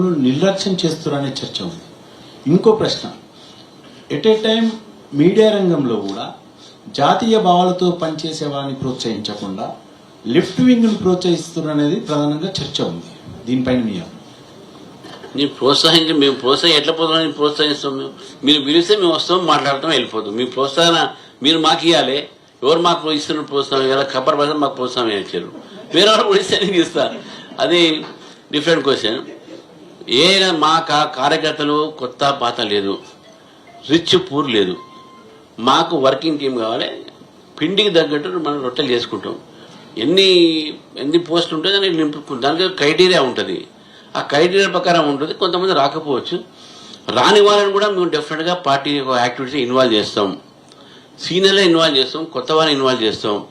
నిర్లక్ష్యం చేస్తున్నారనే చర్చ ఉంది. ఇంకో ప్రశ్న. ఎట్ ఏ టైం మీడియా రంగంలో కూడా జాతీయ భావాలతో పనిచేసే వారిని ప్రోత్సహించకుండా లిఫ్ట్ వింగ్ని ప్రోత్సహిస్తున్నారనేది ప్రధానంగా చర్చ ఉంది. దీనిపైన మీ నేను ప్రోత్సహించి మేము ప్రోత్సహం ఎట్లా పోతున్నాం ప్రోత్సహిస్తాం మేము మీరు పిలిస్తే మేము వస్తాం మాట్లాడతాం వెళ్ళిపోతాం. మీ ప్రోత్సాహన మీరు మాకు ఇవ్వాలి ఎవరు మాకు ఇస్తున్న ప్రోత్సాహం ఇవ్వాలి ఖబర్ పడితే మాకు ప్రోత్సాహం ఇచ్చారు. వేరే వాళ్ళు కూడా ఇస్తే నేను ఇస్తాను అది డిఫరెంట్ క్వశ్చన్ ఏ మా కా- కార్యకర్తలు కొత్త పాత లేదు. రిచ్ పూర్ లేదు. మాకు వర్కింగ్ టీం కావాలి. పిండికి తగ్గట్టు మనం రొట్టెలు చేసుకుంటాం. ఎన్ని ఎన్ని పోస్టులు ఉంటే దానికి నింపుకుంటాం దానికి క్రైటీరియా ఉంటుంది. ఆ క్రైటీరియా ప్రకారం ఉంటుంది. కొంతమంది రాకపోవచ్చు. రాని వాళ్ళని కూడా మేము డెఫినెట్గా పార్టీ యాక్టివిటీస్ ఇన్వాల్వ్ చేస్తాం. సీనియర్లో ఇన్వాల్వ్ చేస్తాం. కొత్త వారిని ఇన్వాల్వ్ చేస్తాం.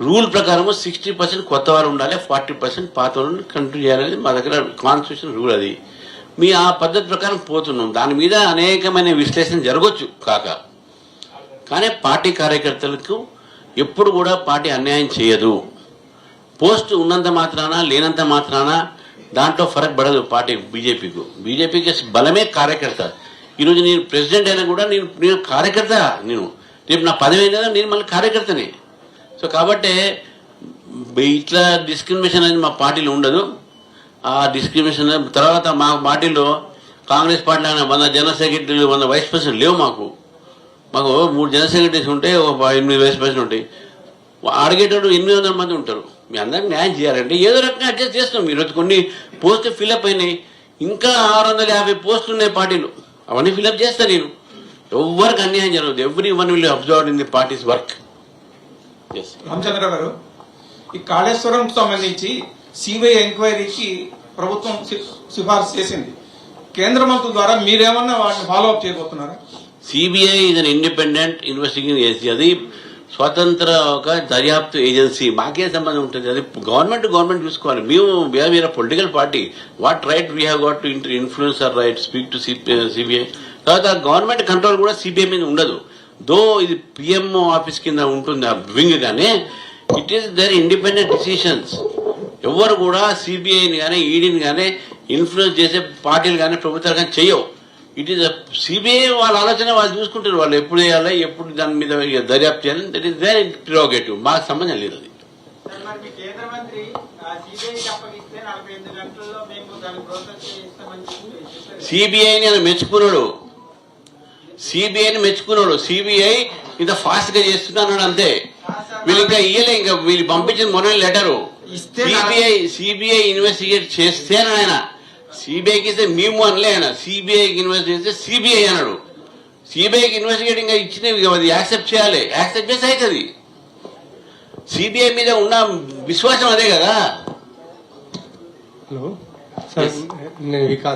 రూల్ ప్రకారము సిక్స్టీ పర్సెంట్ కొత్త వారు ఉండాలి. ఫార్టీ పర్సెంట్ పాత వాళ్ళని కంటిన్యూ చేయాలనేది మా దగ్గర కాన్స్టిట్యూషన్ రూల్ అది. మీ ఆ పద్ధతి ప్రకారం పోతున్నాం. దాని మీద అనేకమైన విశ్లేషణ జరగవచ్చు కాక. కానీ పార్టీ కార్యకర్తలకు ఎప్పుడు కూడా పార్టీ అన్యాయం చేయదు. పోస్ట్ ఉన్నంత మాత్రాన లేనంత మాత్రాన దాంట్లో ఫరక్ పడదు పార్టీ బీజేపీకు. బీజేపీకి బలమే కార్యకర్త. ఈరోజు నేను ప్రెసిడెంట్ అయినా కూడా నేను నేను కార్యకర్త నేను. రేపు నా పదవి అయినా నేను మళ్ళీ కార్యకర్తనే. సో కాబట్టి ఇట్లా డిస్క్రిమినేషన్ అనేది మా పార్టీలో ఉండదు. ఆ డిస్క్రిమినేషన్ తర్వాత మా పార్టీలో కాంగ్రెస్ పార్టీలో అయినా వంద జనరల్ సెక్రటరీలు వంద వైస్ ప్రెసిడెంట్ లేవు మాకు. మాకు మూడు జనరల్ సెక్రటరీస్ ఉంటాయి ఒక ఎనిమిది వైస్ ప్రెసిడెంట్ ఉంటాయి. అడిగేటప్పుడు ఎనిమిది వందల మంది ఉంటారు. మీ అందరికి న్యాయం చేయాలంటే ఏదో రకంగా అడ్జస్ట్ చేస్తున్నాం ఈరోజు కొన్ని పోస్టులు ఫిల్అప్ అయినాయి. ఇంకా ఆరు వందల యాభై పోస్టులు ఉన్నాయి పార్టీలు. అవన్నీ ఫిల్అప్ చేస్తాను నేను. ఎవరికి అన్యాయం జరగదు. Every one will observe in the parties work Ramachandra garu ఈ కాళేశ్వరం సంబంధించి సిబిఐ ఎంక్వైరీకి ప్రభుత్వం సి- సిఫార్సు చేసింది. కేంద్ర మంత్రుల ద్వారా మీరేమన్నా వాటిని ఫాలో అప్ చేయబోతున్నారా? సిబిఐ ఇది ఇండిపెండెంట్ ఇన్వెస్టిగేషన్ ఏజెన్సీ అది స్వతంత్ర ఒక దర్యాప్తు ఏజెన్సీ మాకే సంబంధం ఉంటుంది. అది గవర్నమెంట్ గవర్నమెంట్ చూసుకోవాలి. మేము we're political party what right we have got to influence or right speak to CBI తర్వాత గవర్నమెంట్ కంట్రోల్ కూడా సిబిఐ మీద ఉండదు. దో ఇది పిఎంఓ ఆఫీస్ కింద ఉంటుంది ఆ వింగ్ కానీ it is their independent decisions ఎవరు కూడా సిబిఐని కానీ ఈడీని కానీ ఇన్ఫ్లుయెన్స్ చేసే పార్టీలు కానీ ప్రభుత్వాలు కానీ చేయవు. ఇట్ ఈస్ సిబిఐ వాళ్ళ ఆలోచన వాళ్ళు చూసుకుంటారు. వాళ్ళు ఎప్పుడు చేయాలి ఎప్పుడు దాని మీద దర్యాప్తు చేయాలి దట్ ఈస్ వెరీ ప్రిరోగేటివ్ మాకు సంబంధం లేదు అది. సిబిఐని ఆయన మెచ్చుకున్నాడు. సిబిఐని మెచ్చుకున్నాడు. సిబిఐ ఇంత ఫాస్ట్గా చేస్తున్నాడు అంతే. వీళ్ళు ఇంకా ఇయ్యలే ఇంకా వీళ్ళు పంపించిన మొన్న లెటరు. సిబిఐ సిబిఐ ఇన్వెస్టిగేట్ చేస్తే ఆయన సిబిఐకి ఇస్తే మేము అనలే ఆయన. సిబిఐకి ఇన్వెస్టిగేట్ చేస్తే సిబిఐ అన్నాడు సిబిఐకి ఇన్వెస్టిగేట్ ఇంకా ఇచ్చినవి అది యాక్సెప్ట్ చేయాలి. యాక్సెప్ట్ చేస్తే అవుతుంది. సిబిఐ మీద ఉన్న విశ్వాసం అదే కదా. హలో. సార్ నేను వికాస్.